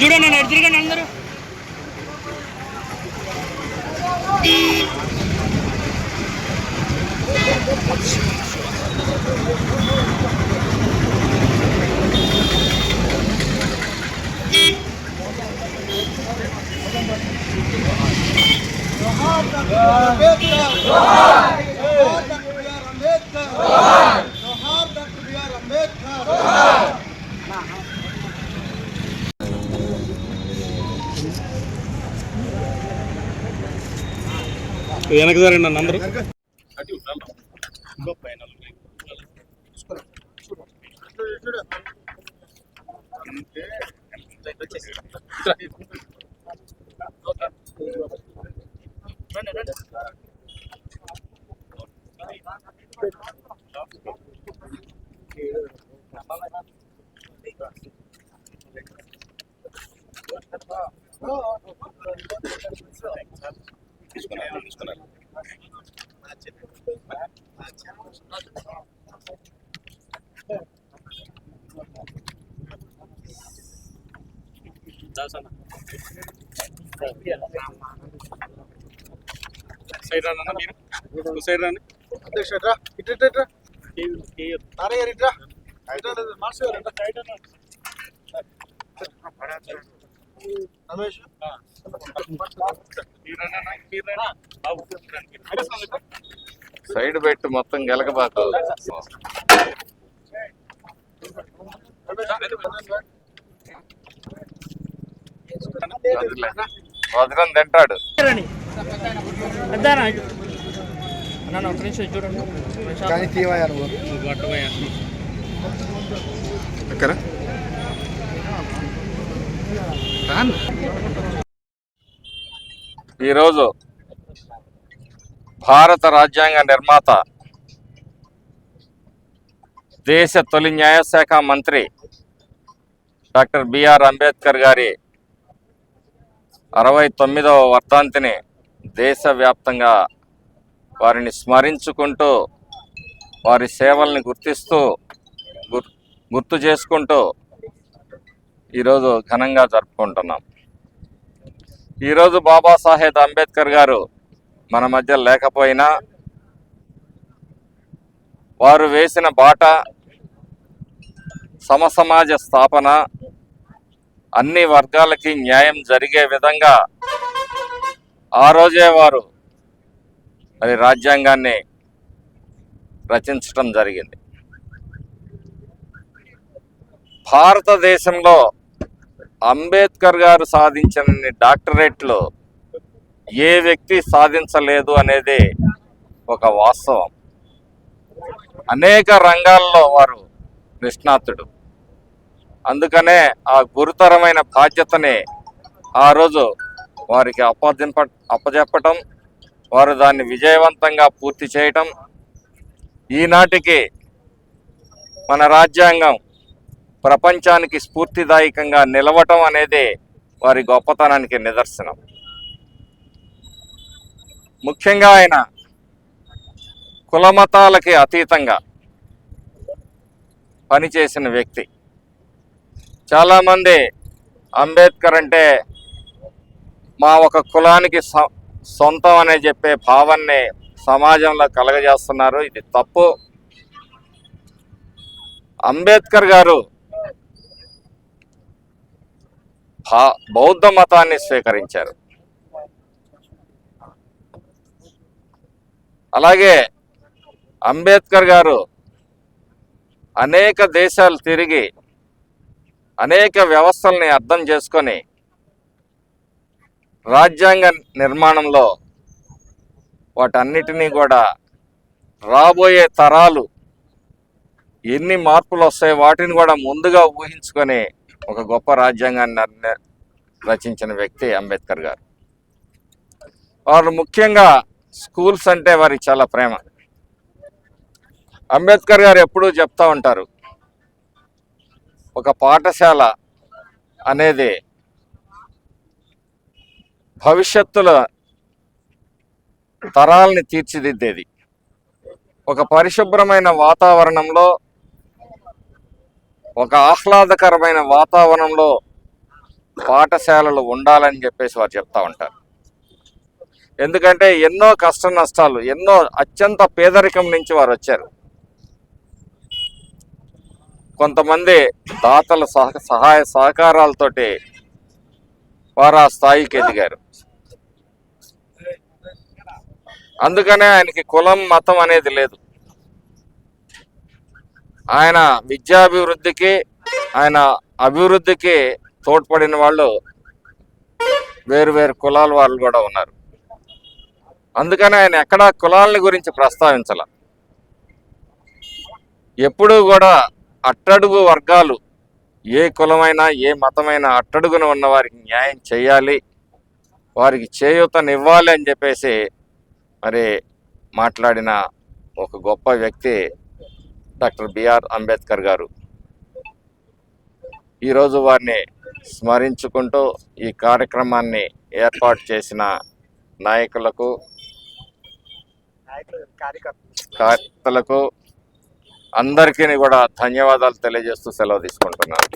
అన్న ఇటు చూడండి అన్న ఇటు తిరగండి అందరూ అంబేద్కర్ వెనక జరండి అన్న అందరూ. సైడ్ రండి అన్న మీరు? సైడ్ రండి అధ్యక్ష ఇట్రా ఇటు ఇటు ఇట్రా నాన్నగారు ఇట్రా ఇట్రా మాస్టర్ గారు ఇట్రా రమేష్? మీరు రండి అన్న? మీరు రండి బాబు రండి సైడ్ పెట్టి మొత్తం గెలకబాకు వదలం తింటాడు. అన్న ఒక నిమిషం చూడండి. ఎక్కడ? ఈరోజు భారత రాజ్యాంగ నిర్మాత దేశ తొలి న్యాయశాఖ మంత్రి డాక్టర్ బిఆర్ అంబేద్కర్ గారి అరవై తొమ్మిదవ వర్తాంతిని దేశవ్యాప్తంగా వారిని స్మరించుకుంటూ వారి సేవల్ని గుర్తిస్తూ గుర్- గుర్తు చేసుకుంటూ ఈరోజు ఘనంగా జరుపుకుంటున్నాం. ఈరోజు బాబాసాహెబ్ అంబేద్కర్ గారు మన మధ్య లేకపోయినా వారు వేసిన బాట సమసమాజ స్థాపన అన్ని వర్గాలకి న్యాయం జరిగే విధంగా ఆ రోజే వారు అది రాజ్యాంగాన్ని రచించటం జరిగింది. భారతదేశంలో అంబేద్కర్ గారు సాధించిన డాక్టరేట్లు ఏ వ్యక్తి సాధించలేదు అనేది ఒక వాస్తవం. అనేక రంగాల్లో వారు నిష్ణాతుడు. అందుకనే ఆ గురుతరమైన బాధ్యతని ఆ రోజు వారికి అప్పదింప అప్పజెప్పటం వారు దాన్ని విజయవంతంగా పూర్తి చేయటం. ఈనాటికి మన రాజ్యాంగం ప్రపంచానికి స్ఫూర్తిదాయకంగా నిలవటం అనేది వారి గొప్పతనానికి నిదర్శనం. ముఖ్యంగా ఆయన కులమతాలకి అతీతంగా పనిచేసిన వ్యక్తి. చాలామంది అంబేద్కర్ అంటే మా ఒక కులానికి సొ- సొంతం అనే చెప్పే భావాన్ని సమాజంలో కలగజేస్తున్నారు. ఇది తప్పు. అంబేద్కర్ గారు భా- బౌద్ధ మతాన్ని స్వీకరించారు. అలాగే అంబేద్కర్ గారు అనేక దేశాలు తిరిగి అనేక వ్యవస్థల్ని అర్థం చేసుకొని రాజ్యాంగ నిర్మాణంలో వాటన్నిటినీ కూడా రాబోయే తరాలు ఎన్ని మార్పులు వస్తాయి వాటిని కూడా ముందుగా ఊహించుకొని ఒక గొప్ప రాజ్యాంగాన్ని రచించిన వ్యక్తి అంబేద్కర్ గారు. వారు ముఖ్యంగా స్కూల్స్ అంటే వారికి చాలా ప్రేమ. అంబేద్కర్ గారు ఎప్పుడూ చెప్తా ఉంటారు ఒక పాఠశాల అనేది భవిష్యత్తుల తరాల్ని తీర్చిదిద్దేది. ఒక పరిశుభ్రమైన వాతావరణంలో ఒక ఆహ్లాదకరమైన వాతావరణంలో పాఠశాలలు ఉండాలని చెప్పేసి వారు చెప్తా ఉంటారు. ఎందుకంటే ఎన్నో కష్ట నష్టాలు ఎన్నో అత్యంత పేదరికం నుంచి వారు వచ్చారు. కొంతమంది దాతల సహాయ సహకారాలతోటి వారు ఆ స్థాయికి ఎదిగారు. అందుకనే ఆయనకి కులం మతం అనేది లేదు. ఆయన విద్యాభివృద్ధికి ఆయన అభివృద్ధికి తోడ్పడిన వాళ్ళు వేరు వేరు కులాల వాళ్ళు కూడా ఉన్నారు. అందుకని ఆయన ఎక్కడా కులాలని గురించి ప్రస్తావించాల. ఎప్పుడూ కూడా అట్టడుగు వర్గాలు ఏ కులమైనా ఏ మతమైనా అట్టడుగున ఉన్న వారికి న్యాయం చేయాలి వారికి చేయూతనివ్వాలి అని చెప్పేసి మరి మాట్లాడిన ఒక గొప్ప వ్యక్తి డాక్టర్ బిఆర్ అంబేద్కర్ గారు. ఈరోజు వారిని స్మరించుకుంటూ ఈ కార్యక్రమాన్ని ఏర్పాటు చేసిన నాయకులకు కార్యకర్తలకు అందరికీ కూడా ధన్యవాదాలు తెలియజేస్తూ సెలవు తీసుకుంటున్నాను.